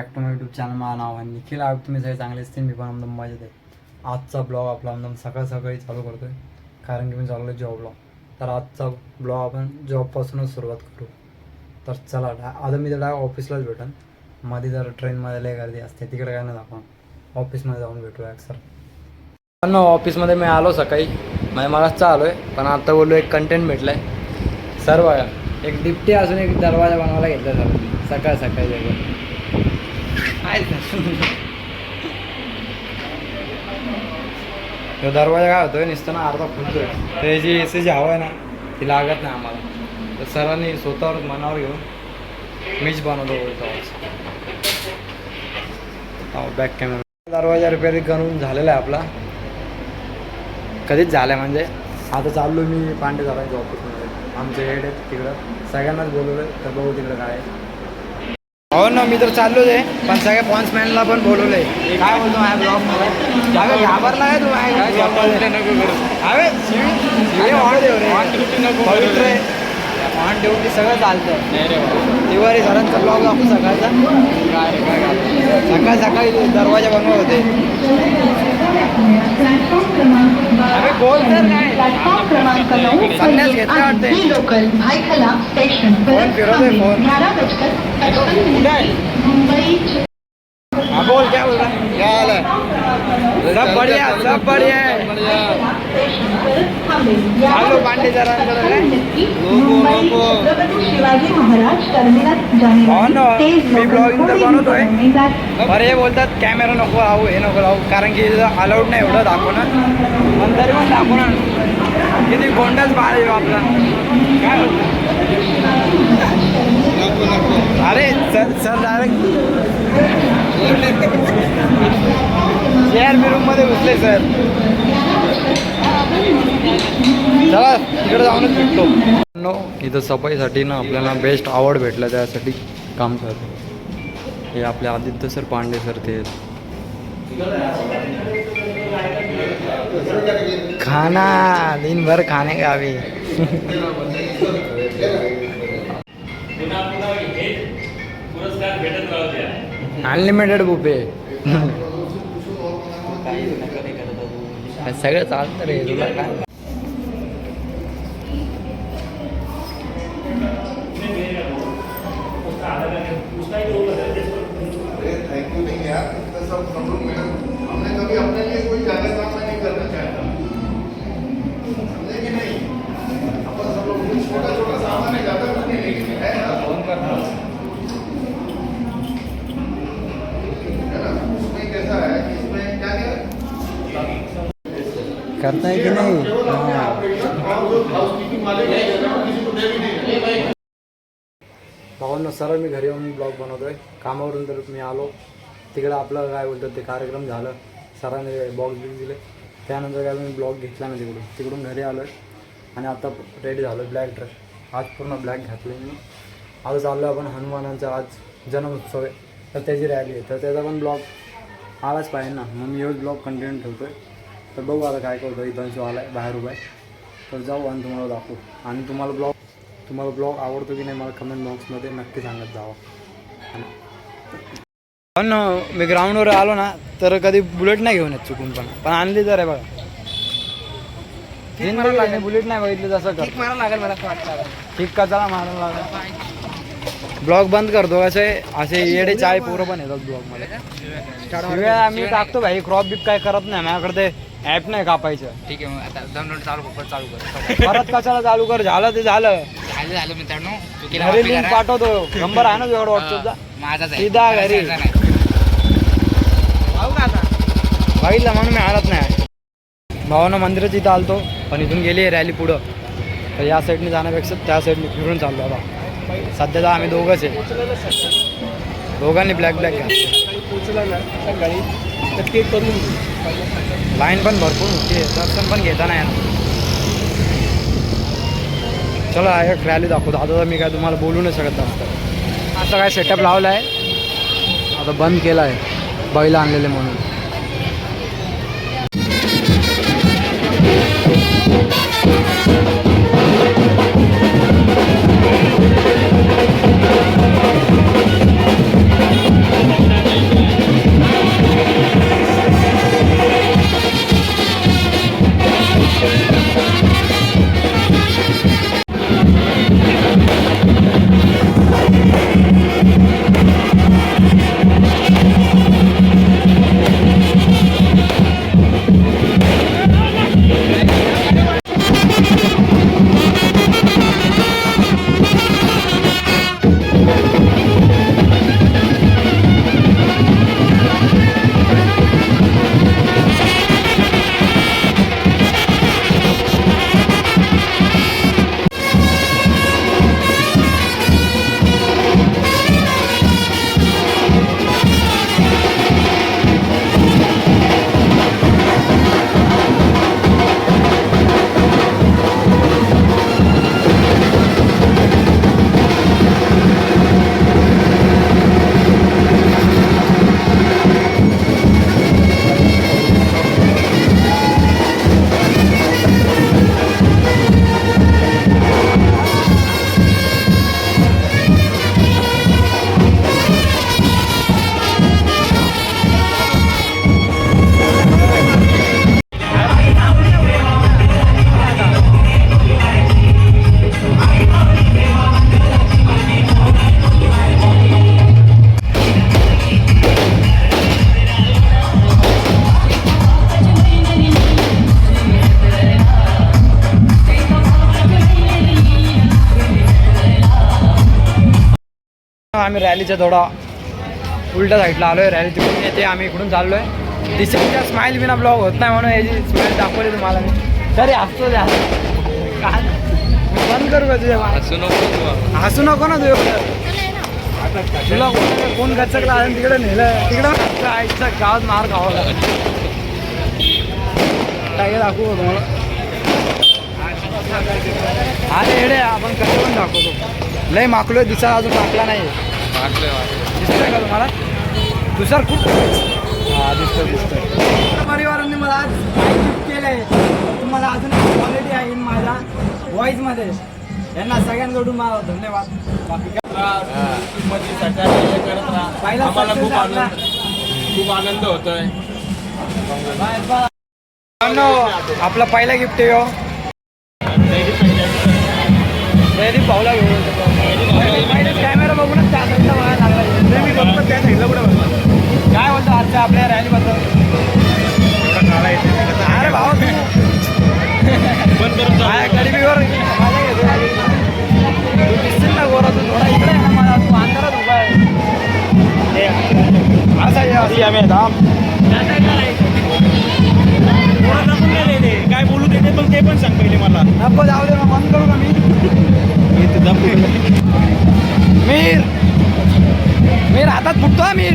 Back to my YouTube channel माझं नाव आहे निखिल. आयोग तुम्ही सगळे चांगले असतील मी पण एकदम मजेत आहे. आजचा ब्लॉग आपला एकदम सकाळ सकाळी चालू करतो आहे कारण की मी चाललो जॉबला तर आजचा ब्लॉग आपण जॉबपासूनच सुरुवात करू. तर चला आता मी तर डायरेक्ट ऑफिसलाच भेटेन. मध्ये जर ट्रेनमध्ये लय गर्दी असते तिकडे काय नाही आपण ऑफिसमध्ये जाऊन भेटूया सर पण ऑफिसमध्ये मी आलो सकाळी. म्हणजे मलाच आलो आहे पण आता बोललो एक कंटेंट भेटलं आहे सर बघा एक डिप्टी असून एक दरवाजा बनवायला घेतला सर. सकाळ सकाळी काय तो दरवाजा काय होतोय? नुसतं ना अर्धा फुलतोय. तर जी ए जी हवा आहे ना ती लागत नाही आम्हाला. तर सरांनी स्वतःवर मनावर घेऊन मीच बनवतो बॅक कॅमेरा दरवाजा रिपेअरिंग करून झालेला आहे आपला. कधीच झालं आहे म्हणजे? आता चाललो मी पांडे झाला ऑफिसमध्ये आमचे हेड आहेत तिकडं. सगळ्यांनाच बोलवलं तर बघू तिकडं काय आहे. हो ना मी तर चाललोच आहे. पण सगळ्या पॉन्समॅनला पण बोलवलंय. काय बोलतो माझ्या अरे घाबरला तू अरे शिवी ऑन देव रे. पवित्र आहे. ऑन सगळं चालतं दिवाळी सरांचा ब्लॉग दाखवू सकाळचा. सकाळ सकाळी दरवाजा बनवत होते. प्लॅटफॉर्म क्रमांक नऊ. आणि लोकल भायखला स्टेशन? मुंबई हाँ बोल क्या बोल रहा है? क्या हाल है? सब बढ़िया सब बढ़िया है। हेलो पांडे जरा है मुंबई छत्रपती शिवाजी महाराज टर्मिनस हो? ना, मी blogging तर बनवतोय. जाणे बरं हे। बोलतात कॅमेरा नको लावू हे नको लावू कारण की अलाउड नाही एवढं दाखवणं पण तरी पण दाखवणार किती गोंडच बाळ आहे आपला. काय अरे सर सर डायरेक्ट चेअर मी रूममध्ये घुसले सर. चला तिकडे जाऊनच भेटतो. नो इथं सफाईसाठी ना आपल्याला बेस्ट आवड भेटलं त्यासाठी काम करतो. हे आपले आदित्य सर पांडे सर ते. खाना दिनभर खाने का अभी अनलिमिटेड बुफे सगळं चालतं रे तुला काय? करता है कि नहीं? भावांना सरळ मी घरी येऊन ब्लॉग बनवतोय. कामावरून तर मी आलो. तिकडं आपलं काय बोलतात ते कार्यक्रम झालं. सरांनी बॉक्स बिक्स दिले. त्यानंतर काय मी ब्लॉग घेतला ना तिकडून. तिकडून घरी आलो आणि आता रेडी झालो ब्लॅक ड्रेस आज पूर्ण ब्लॅक घातलं मी. आता चाललो आपण हनुमानांचा आज जन्मोत्सव आहे. तर त्याची रॅली आहे. तर त्याचा पण ब्लॉग आलाच पाहिजे ना. मग मी ब्लॉग कंटिन्यू ठेवतो आहे तर बघू आता काय करतो इथं शो आला आहे बाहेर उभा आहे. तर जाऊ आणि तुम्हाला दाखवू. आणि तुम्हाला ब्लॉग तुम्हाला ब्लॉग आवडतो की नाही मला कमेंट बॉक्समध्ये नक्की सांगत जावा. पण मी ग्राउंडवर आलो ना तर कधी बुलेट नाही घेऊन येत चुकून पण. पण आणली तर आहे बघा. बुलेट नाही बघितली कर. मारा लागेल मला ठीक का चला मारायला लागला. ब्लॉग बंद करतो. असे असे येडे चाय पोरं पण येतात ब्लॉगमध्ये. मी टाकतो भाई. क्रॉप बिप काय करत नाही. माझ्याकडे ते ऍप नाही कापायचं. ठीक आहे मग आता दोन मिनिट चालू कर, परत चालू कर. परत कशाला चालू कर? झालं ते झालं. झालं झालं मित्रांनो. चुकीला घरी माफी लिंक करा. पाठवतो. नंबर आहे ना तुझ्याकडे व्हॉट्सअपचा अं, माझाच आहे. सीधा घरी. माझा बघितलं म्हणून मी हरत नाही. भावानं मंदिरात इथं आलतो पण इथून गेली आहे रॅली पुढं. तर या साईडने जाण्यापेक्षा त्या साईडने फिरून चाललो आता. सध्या तर आम्ही दोघंच आहे. दोघांनी ब्लॅक ब्लॅक घ्या पोचला ना सकाळी तर ते करून लाईन पण भरपूर होती दर्शन पण घेता नाही ना चला एक रॅली दाखवतो. आता तर मी काय तुम्हाला बोलू नाही शकत जास्त. आता काय सेटअप लावला आहे आता बंद केला आहे बैल आणलेले म्हणून. आम्ही रॅलीच्या थोडा उलट्या साईडला आलो आहे रॅली तिकडून येते आम्ही इकडून चाललो आहे स्माईल बिना ब्लॉग होत नाही म्हणून याची स्माईल दाखवली तुम्हाला मी. तरी हसतो द्या काय? बंद करू का तुझ्या हसू नको हसू नको ना तुझ्या तुला कोण गचकला आणि तिकडे नेलं? तिकडे आईच्या गावात मार खावा लागला. काय दाखवू का तुम्हाला? अरे हेडे आपण कसं पण दाखवतो. लय माकलोय दिसा अजून टाकला नाही दिसतोय का तुम्हाला? तुषार खूप हा दिसतोय दिसतोय. परिवारांनी मला आज गिफ्ट केलंय? तुम्हाला अजून क्वालिटी आहे माझ्या व्हॉईसमध्ये यांना सगळ्यांकडून मला धन्यवाद. बाकी पहिला खूप आपला. आनंद खूप आनंद होतोय. आपला पहिला गिफ्ट आहे हो. जयदीप भाऊला घेऊन सांग पहिले मला. नको जाऊ दे बंद करू का मी? मीर! मीर हातात फुटतो मीर.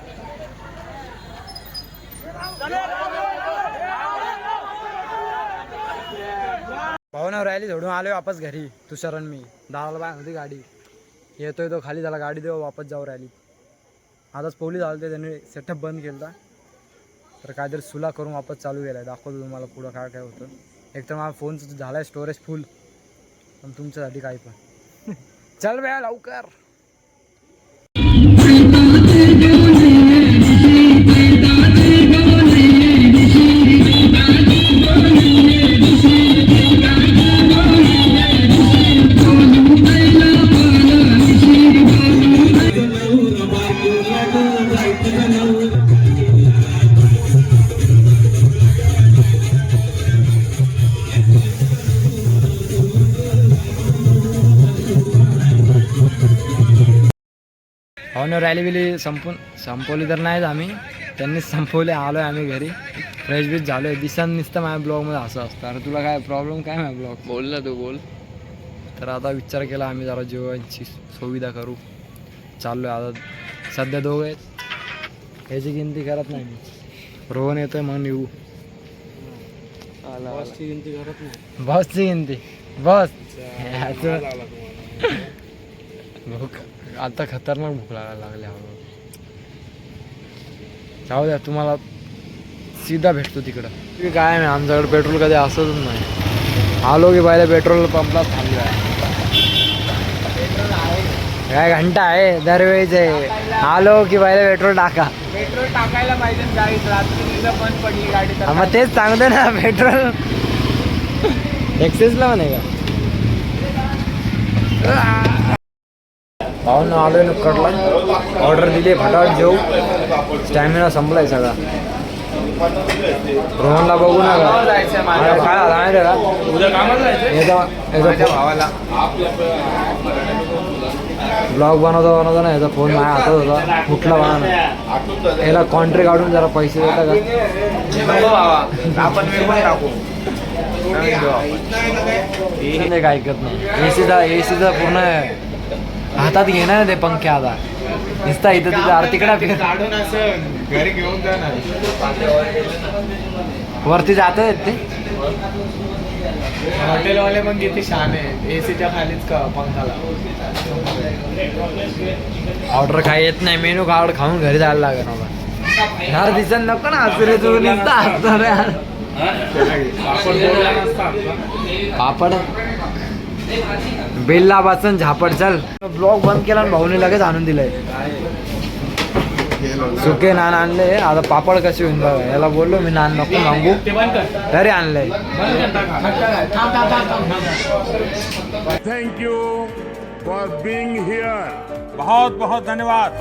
भावना रॅली झोडून आले वापस घरी. तुषारण मी. दहाला बाय होती गाडी. येतोय तो खाली झाला गाडी देऊ वापस जाऊ रॅली आताच पोलीस आले त्यांनी सेटअप बंद केला तर काहीतरी सुला करून वापस चालू केला दाखवतो तुम्हाला पुढं काय काय होतं. एक तर माझा फोनचं झाला आहे स्टोरेज फुल पण तुमच्यासाठी काही पण. चल बया लवकर. हो ना रॅली बिली संपून संपवली तर नाहीच आम्ही. त्यांनीच संपवले आलो आहे आम्ही घरी. फ्रेश बीच झालो आहे दिसन नुसतं माझ्या ब्लॉगमध्ये असं असतं. अरे तुला काय प्रॉब्लेम काय माझ्या ब्लॉग बोल ना तू बोल. तर आता विचार केला आम्ही जरा जेवणाची सुविधा करू. चाललो आहे आता. सध्या दोघं आहेत. ह्याची गिनती करत नाही मी. रोहन येतोय मग येऊ बसची गिनती बस. ह्याचं- भूक. आता खतरनाक भूक लागायला लागली हळूहळू जाऊ द्या तुम्हाला सीधा भेटतो तिकडं. तुम्ही काय नाही आमच्याकडे पेट्रोल कधी असतच नाही. आलो की पहिले पेट्रोल पंपला थांबलो आहे काय घंटा आहे दरवेळीच आहे. आलो की पहिले पेट्रोल टाका. पेट्रोल टाकायला पाहिजे बंद पडली गाडी मग तेच सांगतो ना पेट्रोल. एक्सेसला म्हणे का? पाहून आलोय कडला ऑर्डर दिली फटाफट जेऊ स्टॅमिना संपलाय सगळा. रोहनला बघू नका. काय झालं माहिती आहे का याचा भावाला. ब्लॉग बनवता बनवता ना याचा फोन माझ्या हातात होता. ना आठवून जाते. याला कॉन्ट्री काढून जरा पैसे देता का? आपण टाकू. हे ऐकत नाही. एसीचा एसीचा पूर्ण हातात घे ना ते पंखे आता. नुसता इथं तिथं आरतीकडे फिर काढून असं घरी घेऊन जा ना वरती जात आहेत ते? हॉटेलवाले पण किती छान आहे. एसीच्या खालीच का पंखाला? ऑर्डर काय येत नाही. मेनू कार्ड खाऊन घरी जायला लागेल मला यार दिसत नको ना हसरे तू नुसता हसतो रे यार आपण बोलला नसता आपला. पापड. बेल्ला वाचन झापड चल ब्लॉग बंद केला आणि भाऊने लगेच आणून दिलंय. सुके नान आणले. आता पापड कसे होईल बघा याला बोललो मी नान नको मागू. तरी आणलंय. you for being here. बहुत बहुत धन्यवाद.